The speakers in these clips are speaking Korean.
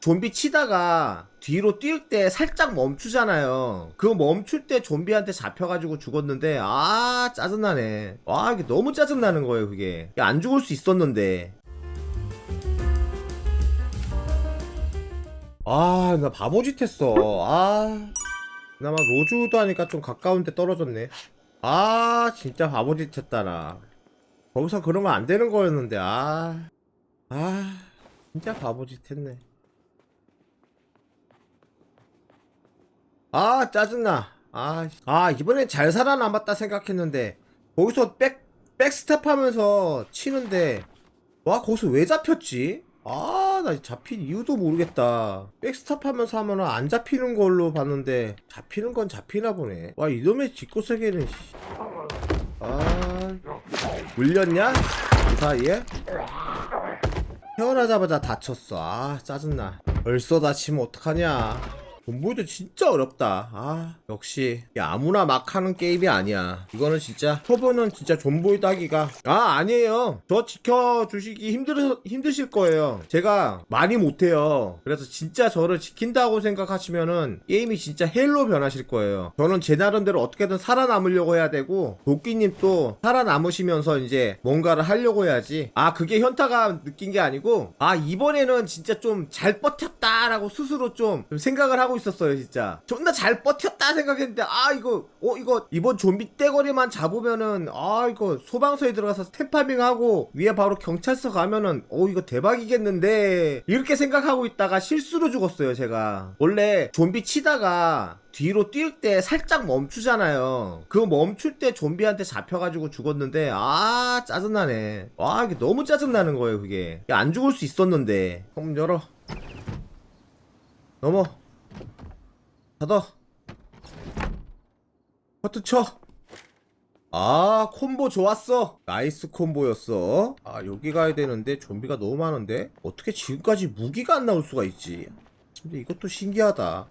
좀비 치다가 뒤로 뛸 때 살짝 멈추잖아요. 그 멈출 때 좀비한테 잡혀가지고 죽었는데, 아, 짜증나네. 와, 이게 너무 짜증나는 거예요, 그게. 안 죽을 수 있었는데. 아, 나 바보짓 했어. 아. 나막 로즈우드 하니까 좀 가까운 데 떨어졌네. 아, 진짜 바보짓 했다, 나. 거기서 그러면 안 되는 거였는데, 아. 아, 진짜 바보짓 했네. 아, 짜증나. 아, 씨. 아, 이번엔 잘 살아남았다 생각했는데, 거기서 백, 백스텝 하면서 치는데, 와, 거기서 왜 잡혔지? 아, 나 잡힌 이유도 모르겠다. 백스탑 하면서 하면은 안 잡히는 걸로 봤는데, 잡히는 건 잡히나 보네. 와, 이놈의 뒷고세계는, 씨. 아, 물렸냐? 그 사이에? 태어나자마자 다쳤어. 아, 짜증나. 벌써 다치면 어떡하냐. 공부도 진짜 어렵다. 아, 역시 야, 아무나 막 하는 게임이 아니야. 이거는 진짜 초보는 진짜 존보이 따기가 아 아니에요. 저 지켜주시기 힘들 힘드실 거예요. 제가 많이 못해요. 그래서 진짜 저를 지킨다고 생각하시면은 게임이 진짜 헬로 변하실 거예요. 저는 제 나름대로 어떻게든 살아남으려고 해야 되고 도끼님도 살아남으시면서 이제 뭔가를 하려고 해야지. 아 그게 현타가 느낀 게 아니고 아 이번에는 진짜 좀 잘 버텼다라고 스스로 좀 생각을 하고 있었어요 진짜. 존나 잘 버텼다 생각했는데 아 이거 어 이거 이번 좀비 떼거리만 잡으면은 아 이거 소방서에 들어가서 템파밍하고 위에 바로 경찰서 가면은 어 이거 대박이겠는데 이렇게 생각하고 있다가 실수로 죽었어요 제가. 원래 좀비 치다가 뒤로 뛸 때 살짝 멈추잖아요. 그 멈출 때 좀비한테 잡혀가지고 죽었는데, 아, 짜증나네. 와, 이게 너무 짜증나는 거예요, 그게. 야, 안 죽을 수 있었는데. 그럼 열어. 넘어. 닫아. 커트 쳐. 아, 콤보 좋았어. 나이스 콤보였어. 아, 여기 가야 되는데 좀비가 너무 많은데? 어떻게 지금까지 무기가 안 나올 수가 있지? 근데 이것도 신기하다.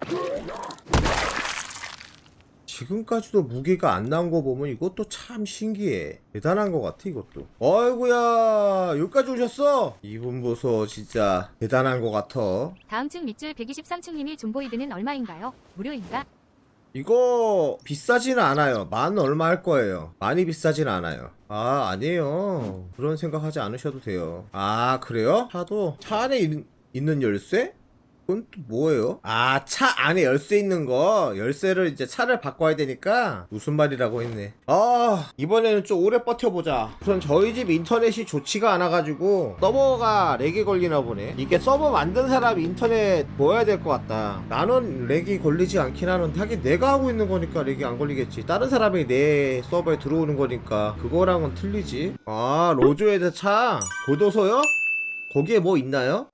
지금까지도 무게가 안 나온 거 보면 이것도 참 신기해. 대단한 것 같아, 이것도. 어이구야, 여기까지 오셨어? 이분 보소, 진짜 대단한 것 같아. 다음 층 밑줄 123층님이 존보이드는 얼마인가요? 무료인가? 이거 비싸지는 않아요. 만 얼마 할 거예요. 많이 비싸진 않아요. 아, 아니에요. 그런 생각하지 않으셔도 돼요. 아, 그래요? 차도 차 안에 있, 있는 열쇠? 그건 또 뭐예요? 아, 차 안에 열쇠 있는 거. 열쇠를 이제 차를 바꿔야 되니까 무슨 말이라고 했네. 아, 이번에는 좀 오래 버텨보자. 우선 저희 집 인터넷이 좋지가 않아가지고 서버가 렉이 걸리나 보네. 이게 서버 만든 사람 인터넷 모아야 될 것 같다. 나는 렉이 걸리지 않긴 하는데 하긴 내가 하고 있는 거니까 렉이 안 걸리겠지. 다른 사람이 내 서버에 들어오는 거니까 그거랑은 틀리지. 아, 로조에드 차? 교도소요? 거기에 뭐 있나요?